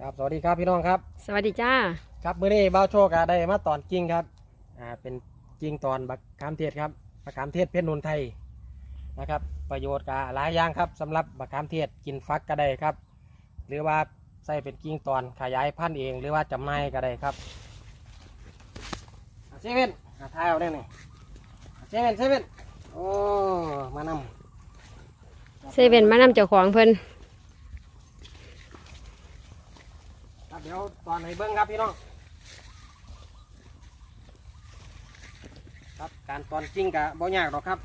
ครับสวัสดีครับพี่น้องครับ สวัสดีจ้า ครับมื้อนี้เบ้าโชคอะได้มาตอนจริงครับอ่าเป็นจริงตอนบักขามเทศครับบักขามเทศเพชรนุนไทยนะครับ ประโยชน์กหลายอย่างครับสำหรับบักขามเทศกินฟักก็ได้ครับ หรือว่าใส่เป็นกิ่งตอนขยายพันธุ์เอง หรือว่าจำหน่ายก็ได้ครับอะเซเว่นอะทายเอาได้หนึ่งเซเว่นเซเว่นโอ้มานำเซเว่นมานำเจ้าของเพิ่น ครับเดี๋ยวต อนไหนเบิ้งครับพี่น้องครับการตอนจริงกะบ่ยากหรอกครับ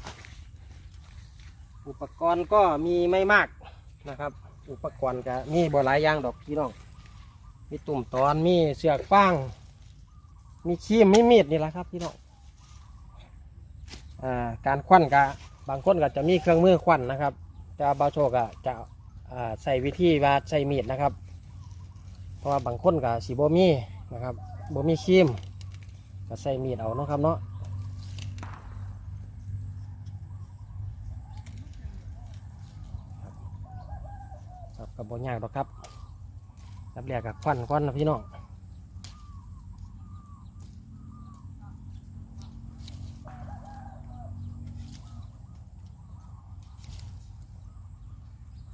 อุปกรณ์ก็มีไม่มากนะครับ อุปกรณ์ก็มีบ่หลายอย่างดอกพี่น้อง มีตุ่มตอนมีเสือกฟาง มีคีมมีมีดนี่แหละครับพี่น้องอ่าการควันกะบางคนก็จะมีเครื่องมือควันนะครับแต่บาโชกะจะใส่วิธีว่าใส่มีดนะครับ เพราะว่าบางคนก็สีบมีนะครับบมีครีมก็ใส่มีดเอาเนาะครับเนาะครับกับบยากหรอกครับรับเรียกกับควันควันนะพี่น้อง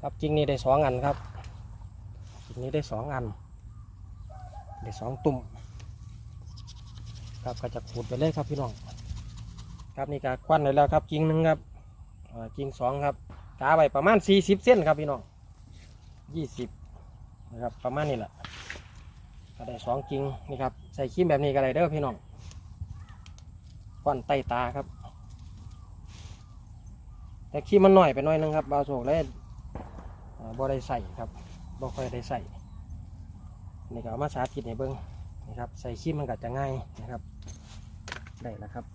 ครับจริงนี่ได้สองอันครับจริงนี้ได้สองอัน ได้สองตุ่มครับก็จะขูดไปเลยครับพี่น้องครับนี่ก็ควันเลยแล้วครับกิ่งหนึ่งครับกิ่งสองครับกาไว้ประมาณสี่สิบเส้นครับพี่น้องยี่สิบนะครับประมาณนี้แหละก็ได้สองกิ่งนี่ครับใส่คีมแบบนี้ก็ได้เด้อพี่น้องควันไตตาครับ แต่คีมมันหน่อยไปหน่อยนึงครับบาโศกเลยอ่าบ่ได้ใส่ครับบ่ค่อยได้ใส่ นี่ก็เอามาสาธิตให้เบิ้งนะครับ ใส่ขี้มันก็จะง่ายนะครับ ได้แล้วครับ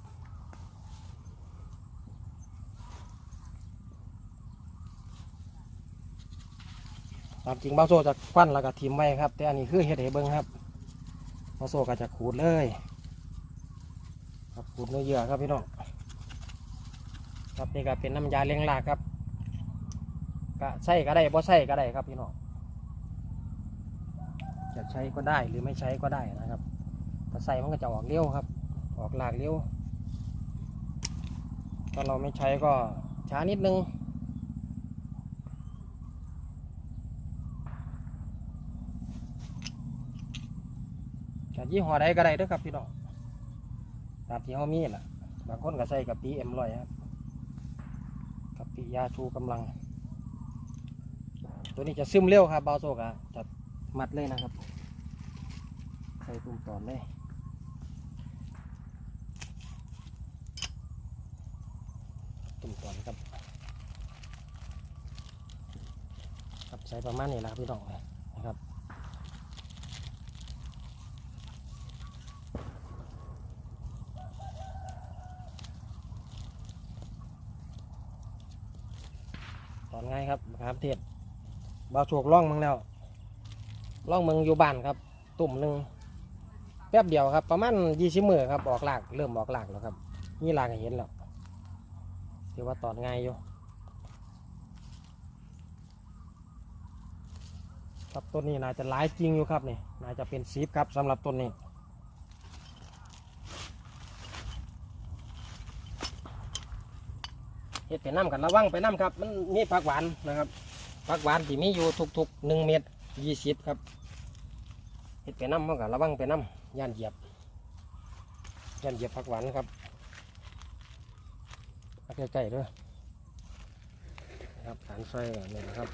ตามจริงเบ้าโซจะควันแล้วก็ทิมไว้ครับ แต่อันนี้คือเฮ็ดให้เบิ้งครับเบ้าโซก็จะขูดเลยครับขูดเนื้อเยื่อครับพี่น้องครับนี่ก็เป็นน้ำยาเลี้ยงลากครับก็ใส่ก็ได้บ่ใส่ก็ได้ครับพี่น้อง ใช้ก็ได้หรือไม่ใช้ก็ได้นะครับถ้าใส่มันก็จะออกเลี้ยวครับ ออกหลากเลี้ยวถ้าเราไม่ใช้ก็ช้านิดนึงจะยี่ห้อใดก็ได้ด้วยครับพี่น้องตามที่เขามีแหละบางคนก็ใส่กับปีเอ็มลอยครับกับปียาชูกำลัง ตัวนี้จะซึมเร็วครับเบาโซกะจะมัดเลยนะครับ ส่ตุ่มตอนเลยตุ่มตอนครับครับใส่ประมาณนี้นะครับพี่น้องนะครับตอนง่ายครับมะขามเทศบาวโชกล่องมึงแล้วล่องเมืองอยู่บ้านครับตุ่มหนึ่ง แป๊บเดียวครับ ประมาณยี่สิบมือครับออกหลากเริ่มออกหลากแล้วครับนี่ลากเห็นแล้วถือว่าตอนง่ายอยู่ครับต้นนี้น่าจะหลายจริงอยู่ครับนี่น่าจะเป็นซีฟครับสำหรับต้นนี้เฮ็ดไปน้ำกันระวังไปน้ำครับ มันมีผักหวานนะครับผักหวานที่มีอยู่ทุกๆหนึ่งเมตรยี่สิบครับเห็ดไปน้ำมันก็ระวังไปน้ำ ย่านเหยียบย่านเหยียบผักหวานครับใกล้ๆด้วยครับฐานซอยนี่นะครับ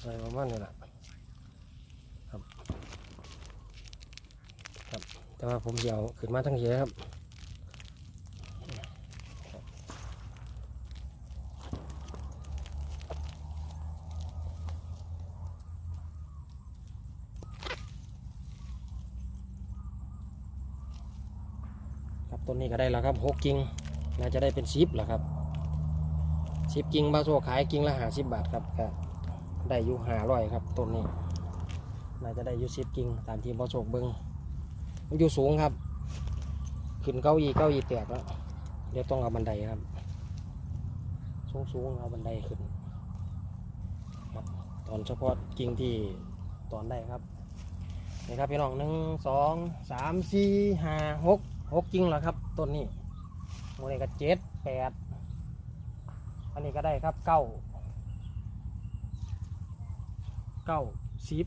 ไฟประมาณนี้แหละครับ ครับ แต่ว่าผมเดี๋ยวขึ้นมาทั้งเยอะครับ ต้นนี้ก็ได้แล้วครับหกกิ่งน่าจะได้เป็นสิบแล้วครับสิบกิ่งบาโซขายกิ่งละห้าสิบบาทครับก็ได้อยู่หาร้อยครับต้นนี้น่าจะได้อยู่สิบกิ่งตามที่บาโซเบิ้งมันอยู่สูงครับ ขึ้นเก้าอี้เก้าอี้แตกแล้วเดี๋ยวต้องเอาบันไดครับ สูงสูงเอาบันไดขึ้นครับตอนเฉพาะกิ่งที่ตอนได้ครับนี่ครับพี่น้องหนึ่งสองสามสี่ห้าหก หกจริงเหรอครับต้นนี้โมนี่ก็เจ็ดแปดอันนี้ก็ได้ครับเก้าเก้าสิบ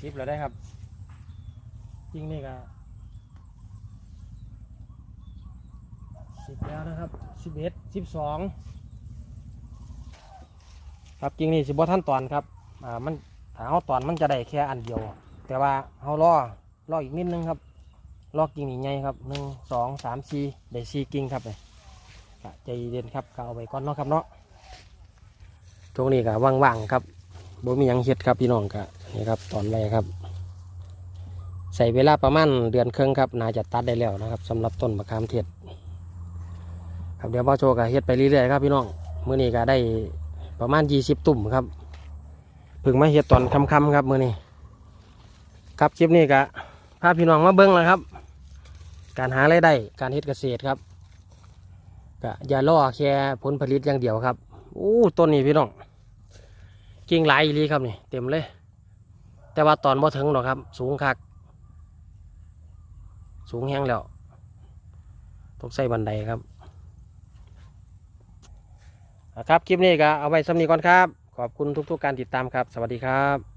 สิบแล้วได้ครับ จริงนี่ก็สิบแล้วนะครับสิบเอ็ดสิบสองครับจริงนี่สิบว่าท่านตอนครับอ่ามันถ้าเอาตอนมันจะได้แค่อันเดียว แต่ว่าเขารอรออีกนิดนึงครับ รอกกิ่งนี่ไงครับหนึ่งสองสามสี่ได้สี่กิ่งครับเลยใจเย็นครับก็เอาไว้ก่อนเนาะครับเนาะช่วงนี้ก็ว่างๆครับบ่มีหยังเฮ็ดครับพี่น้องก็นี่ครับตอนไว้ครับใส่เวลาประมาณเดือนครึ่งครับน่าจะตัดได้แล้วนะครับสำหรับต้นมะขามเทศครับเดี๋ยวพ่อโชก็เฮ็ดไปเรื่อยๆครับพี่น้องมื้อนี้ก็ได้ประมาณ20ตุ่มครับพิ่งมาเฮ็ดตอนค่ำๆครับมื้อนี้ครับคลิปนี้ก็พาพี่น้องมาเบิ้งแล้วครับ การหารายได้การเฮ็ดเกษตรครับก็อย่าล่อแค่ผลผลิตอย่างเดียวครับโอ้ต้นนี้พี่น้องกิ่งหลายอีลีครับนี่เต็มเลย แต่ว่าตอนบ่ถึงหรอกครับ สูงคัก สูงแห้งแล้วต้องใส่บันไดครับครับคลิปนี้ก็เอาไว้สำนีก่อนครับ ขอบคุณทุกๆการติดตามครับ สวัสดีครับ